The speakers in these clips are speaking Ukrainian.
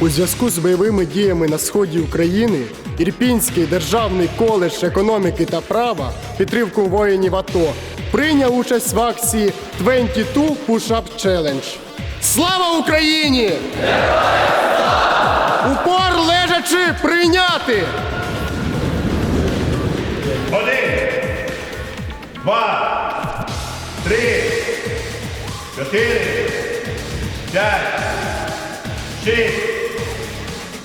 У зв'язку з бойовими діями на сході України Ірпінський державний коледж економіки та права підтримку воїнів АТО прийняв участь в акції 22 Push-Up Challenge. Слава Україні! Упор лежачи прийняти! Один, два, три, чотири, п'ять, шість,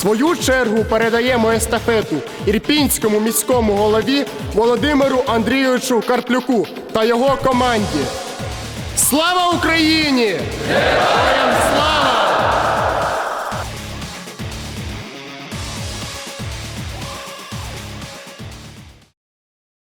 свою чергу передаємо естафету ірпінському міському голові Володимиру Андрійовичу Карплюку та його команді. Слава Україні! Героям